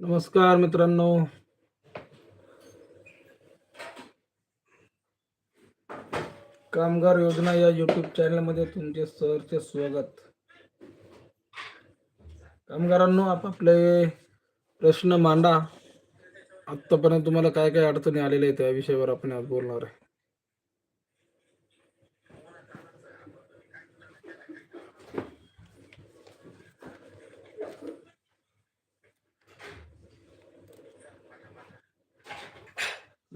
नमस्कार मित्रांनो. कामगार योजना या युट्यूब चॅनलमध्ये तुमचे सरचे स्वागत. कामगारांनो आपापले प्रश्न मांडा. आत्तापर्यंत तुम्हाला काय काय अडचणी आलेल्या आहेत त्या विषयावर आपण आज बोलणार आहे.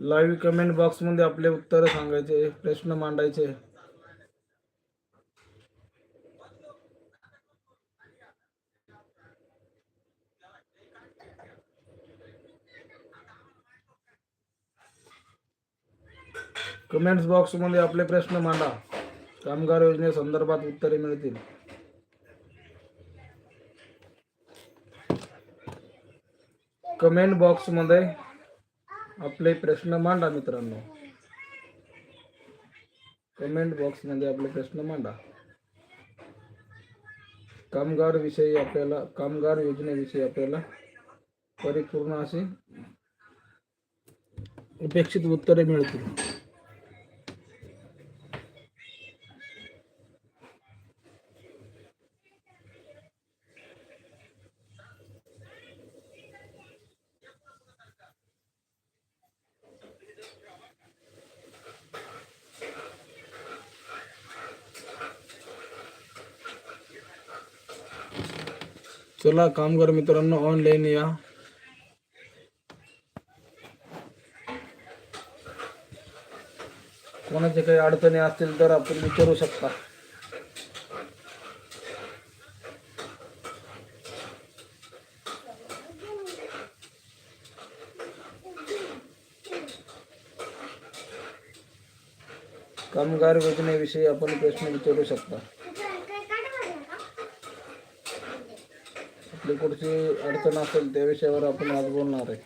लाईव्ह कमेंट बॉक्समध्ये आपले उत्तर सांगायचे प्रश्न मांडायचे. कमेंट्स बॉक्समध्ये आपले प्रश्न मांडा. कामगार योजनेसंदर्भात उत्तरे मिळतील. कमेंट बॉक्समध्ये आपले प्रश्न मांडा मित्रांनो. कमेंट बॉक्समध्ये आपले प्रश्न मांडा. कामगार विषयी आपल्याला कामगार योजनेविषयी आपल्याला परिपूर्ण अशी अपेक्षित उत्तरे मिळतील. चला कामगार मित्रांनो ऑनलाईन या. कोणाचे काही अडचणी असतील तर आपण विचारू शकता. कामगार योजनेविषयी आपण प्रश्न विचारू शकता. आपली कुठची अडचण असेल त्या विषयावर आपण आज बोलणार आहे.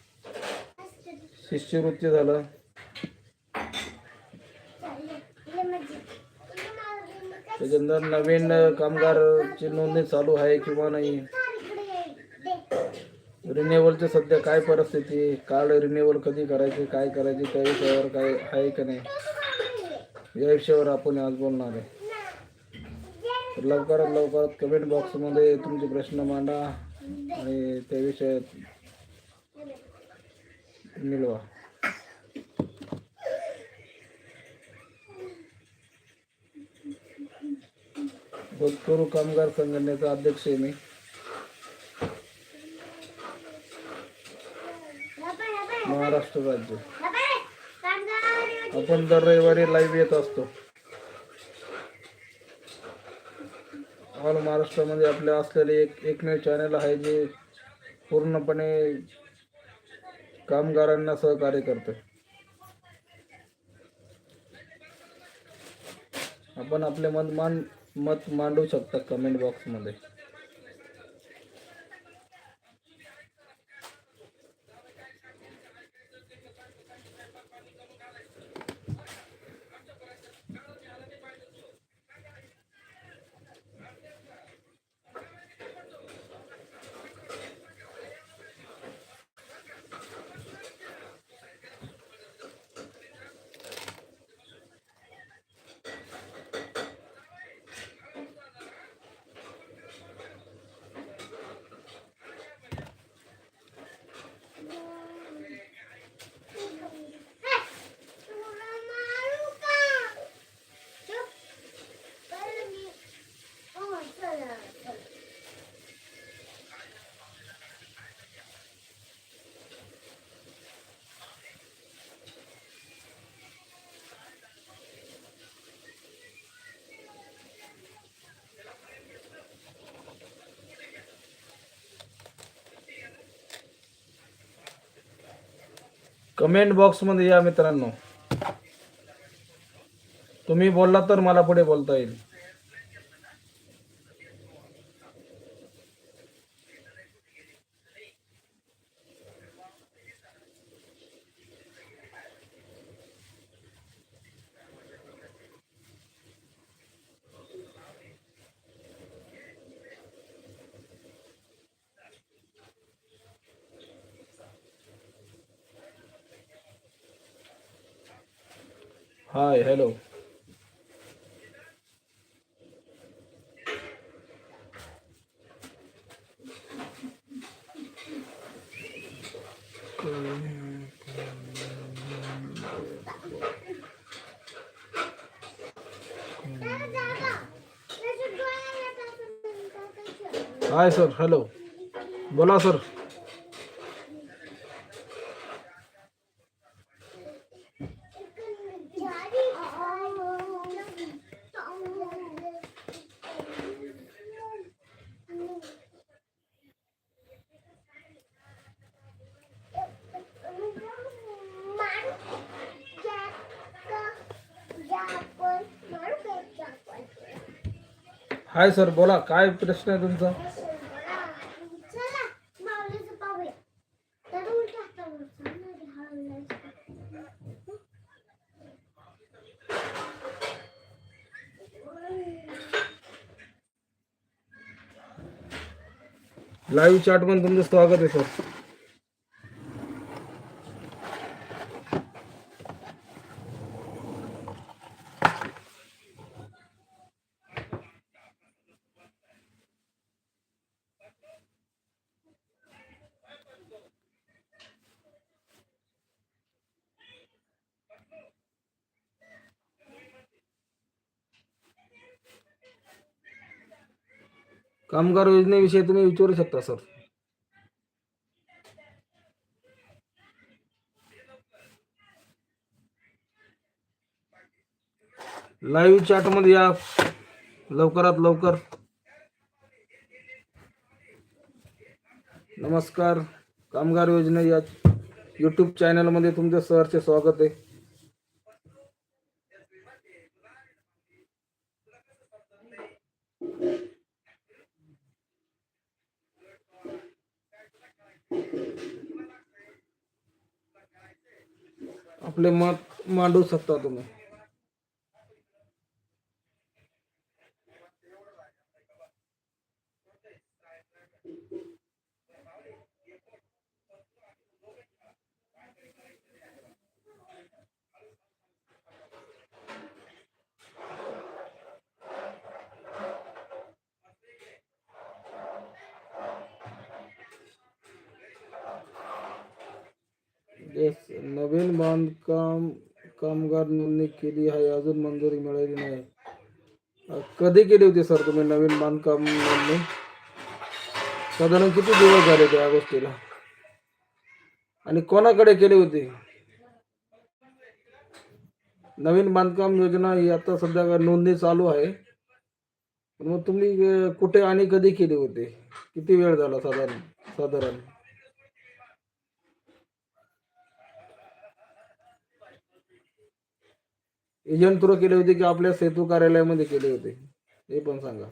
शिष्यवृत्ती झालं. त्याच्यानंतर नवीन कामगारची नोंदणी चालू आहे किंवा नाही? रिन्युअलची सध्या काय परिस्थिती? कार्ड रिन्युअल कधी करायचे काय करायचे त्या विषयावर काय आहे का नाही? या विषयावर आपण आज बोलणार आहे. लवकरात लवकरात कमेंट बॉक्समध्ये तुमचे प्रश्न मांडा. आणि त्या विषयात मिळवा होतकरू कामगार संघटनेचा अध्यक्ष आहे मी. महाराष्ट्र राज्य. आपण दर रविवारी लाईव्ह येत असतो. ऑल महाराष्ट्रामध्ये आपले असलेले एक एकमेव चॅनल आहे जे पूर्णपणे कामगारांना सहकार्य करतं. आपण आपले मत मान मत मांडू शकता कमेंट बॉक्समध्ये कमेंट बॉक्समध्ये या मित्रांनो. तुम्ही बोलला तर मला पुढे बोलता येईल. Hi hello hi sir hello बोला सर हाय सर बोला काय प्रश्न आहे तुमचा? लाईव्ह चॅटमध्ये तुमचं स्वागत आहे सर. कामगार योजनेविषयी तुम्ही विचारू शकता सर. लाईव्ह चॅटमध्ये या. लवकरात लवकर. नमस्कार. कामगार योजना या युट्यूब चॅनलमध्ये तुमचे सहर्ष स्वागत आहे. आपले मत मांडू शकता तुम्ही. येस नवीन बांधकाम कामगार नोंदणी केली आहे. अजून मंजुरी मिळाली नाही. कधी केली होती सर तुम्ही नवीन बांधकाम नोंदणी साधारण किती दिवस झाले त्या गोष्टीला? आणि कोणाकडे केली होती? नवीन बांधकाम योजना ही आता सध्या नोंदणी चालू आहे. मग तुम्ही कुठे आणि कधी केली होती? किती वेळ झाला साधारण साधारण? एजंट थ्रू केले होते की आपल्या सेतू कार्यालयामध्ये केले होते? हे पण सांगा.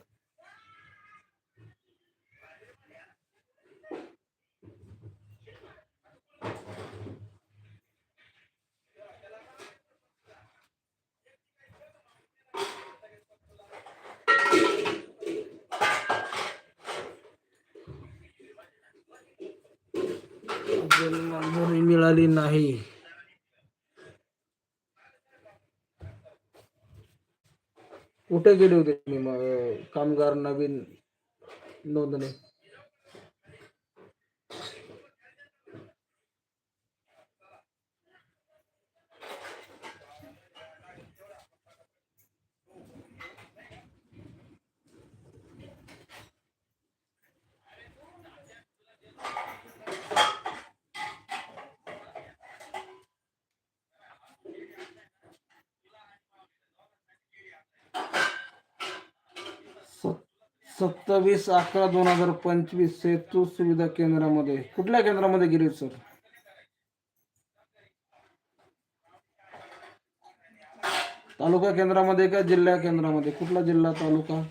मिळाली नाही. कुठे गेले होते मी मग? कामगार नवीन नोंदणी? सत्तावीस अकरा दोन हजार पंचवीस सेतू सुविधा केंद्रामध्ये कुठल्या केंद्रामध्ये गेले सर? तालुका केंद्रामध्ये का जिल्हा केंद्रामध्ये? कुठला जिल्हा तालुका?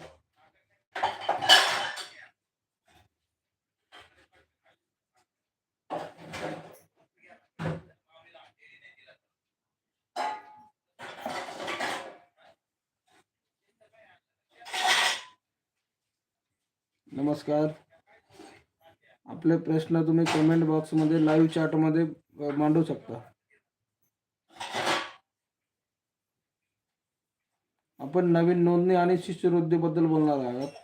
नमस्कार. आपले प्रश्न तुम्ही कमेंट बॉक्समध्ये लाईव्ह चॅटमध्ये मांडू शकता. आपण नवीन नोंदणी आणि शिष्यवृत्तीबद्दल बोलणार आहोत.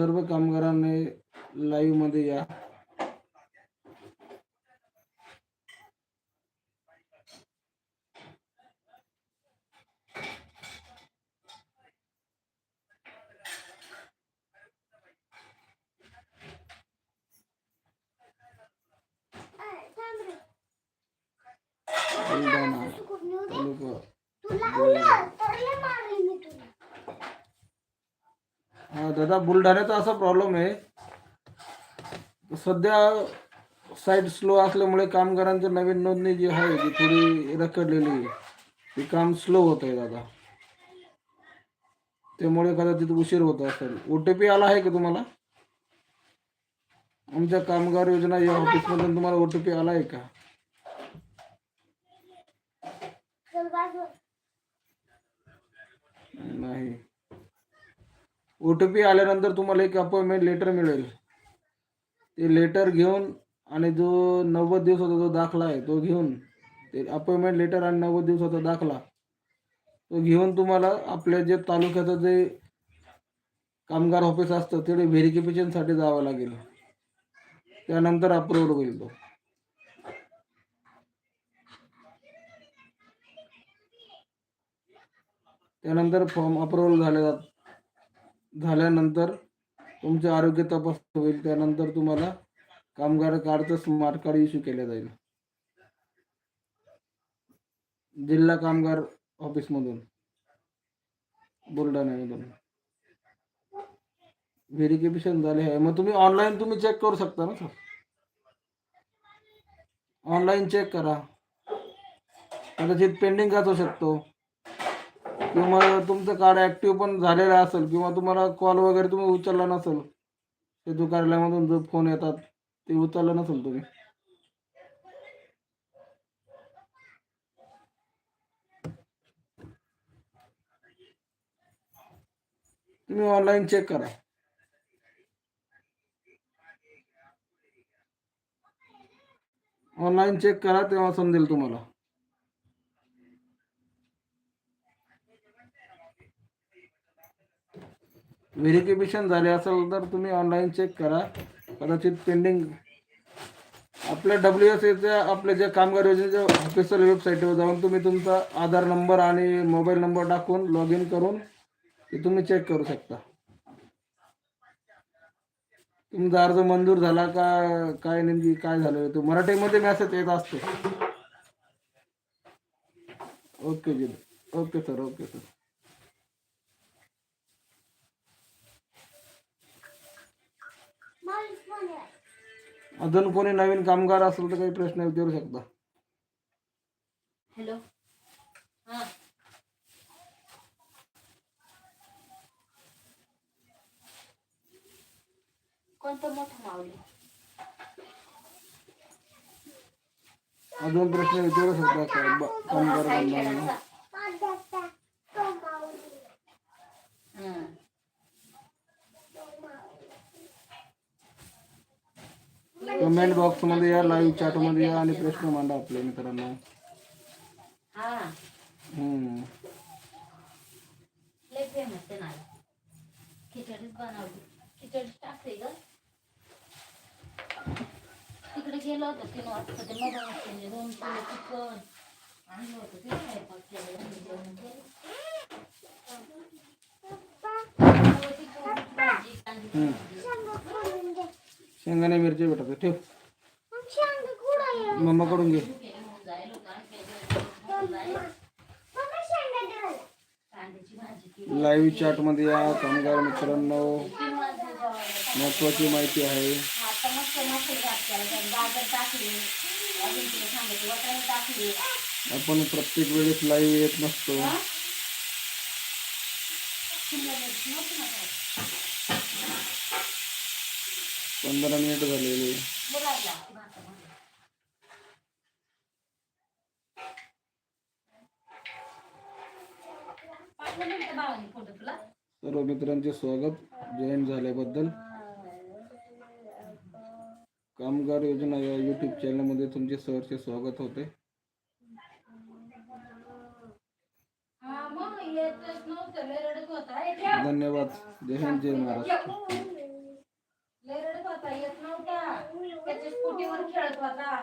सर्व कामगारांनी लाईव्हमध्ये या. बुलढाणा तालुका आता बुलढाण्याचा असा प्रॉब्लेम आहे. सध्या साईड स्लो असल्यामुळे कामगारांची नवीन नोंदणी जी आहे ती थोडी रखडलेली आहे. ती काम स्लो होत आहे दादा त्यामुळे कदाचित उशीर होत असेल. ओ टी पी आला आहे का तुम्हाला? आमच्या कामगार योजना या ऑफिसमधून तुम्हाला ओ टी पी आला आहे का? नाही. ओ टी पी आल्यानंतर तुम्हाला एक अपॉइंटमेंट लेटर मिळेल. ते लेटर घेऊन आणि जो नव्वद दिवसाचा जो दाखला आहे तो घेऊन ते अपॉइंटमेंट लेटर आणि नव्वद दिवसाचा दाखला तो घेऊन तुम्हाला आपल्या जे तालुक्याचं जे कामगार ऑफिस असतं तिकडे व्हेरिफिकेशनसाठी जावं लागेल. त्यानंतर अप्रूव्ह होईल तो. त्यानंतर फॉर्म अप्रूव्हल झाल्या झाल्यानंतर तुमचे आरोग्य तपास होईल. त्यानंतर तुम्हाला कामगार कार्डचं स्मार्ट कार्ड इश्यू केलं जाईल. जिल्हा कामगार ऑफिसमधून बुलढाण्यामधून. व्हेरिफिकेशन झाले आहे. मग तुम्ही ऑनलाईन तुम्ही चेक करू शकता ना सर ऑनलाईन चेक करा. कदाचित पेंडिंग असू शकतो. किंवा तुमचं कार्ड ॲक्टिव्ह पण झालेलं असेल किंवा तुम्हाला कॉल वगैरे तुम्ही उचलला नसेल सेतू कार्यालयामधून जो फोन येतात ते उचललं नसेल तुम्ही. तुम्ही ऑनलाईन चेक करा. ऑनलाईन चेक करा तेव्हा समजेल तुम्हाला. व्हेरिफिकेशन झाले असेल तर तुम्ही ऑनलाईन चेक करा. कदाचित पेंडिंग आपल्या डब्ल्यू एस एच्या आपल्या ज्या कामगार योजनेच्या ऑफिशियल वेबसाईटवर जाऊन तुम्ही तुमचा आधार नंबर आणि मोबाईल नंबर टाकून लॉग इन करून ते तुम्ही चेक करू शकता. तुमचा अर्ज मंजूर झाला का काय नेमकी काय झालं? तो मराठीमध्ये मेसेज येत असतो. Okay ji. Okay sir okay sir अजून कोणी नवीन कामगार असेल तर काही प्रश्न विचारू शकता हॅलो हा कोणतं मोठं माऊली अजून प्रश्न विचारू शकता कामगार बांधवांना हं. कमेंट बॉक्समध्ये या लाईव्ह चॅटमध्ये या आणि प्रश्न मांडा आपल्या मित्रांनो. हा. हम्म. खिचडीच बनवली खिचडीच टाकते ग. तिकडे गेलो होतो तीन वाजता ते मग दोन किलो चिकन आणलं होतं ते स्वयंपाक केलं आणि जेवण केलं. मग ती कोबीची भाजी, कांद्याची शेंगाने मिरची भेटत ठेव. मम्माकडून घे. लाईव्ह चॅटमध्ये या कामगार मित्रांनो. महत्वाची माहिती आहे. आपण प्रत्येक वेळेस लाईव्ह येत नसतो हा? शिमला मिरची नव्हती ना त्यात. पंधरा मिनिट झालेले. सर्व मित्रांचे स्वागत. जॉईन झाल्याबद्दल. कामगार योजना या यूट्यूब चॅनलमध्ये तुमचे सहर्ष स्वागत होते. धन्यवाद. जय हिंद जय महाराष्ट्र. खेळता येत नव्हता त्याच्या स्कूटीवर खेळत होता.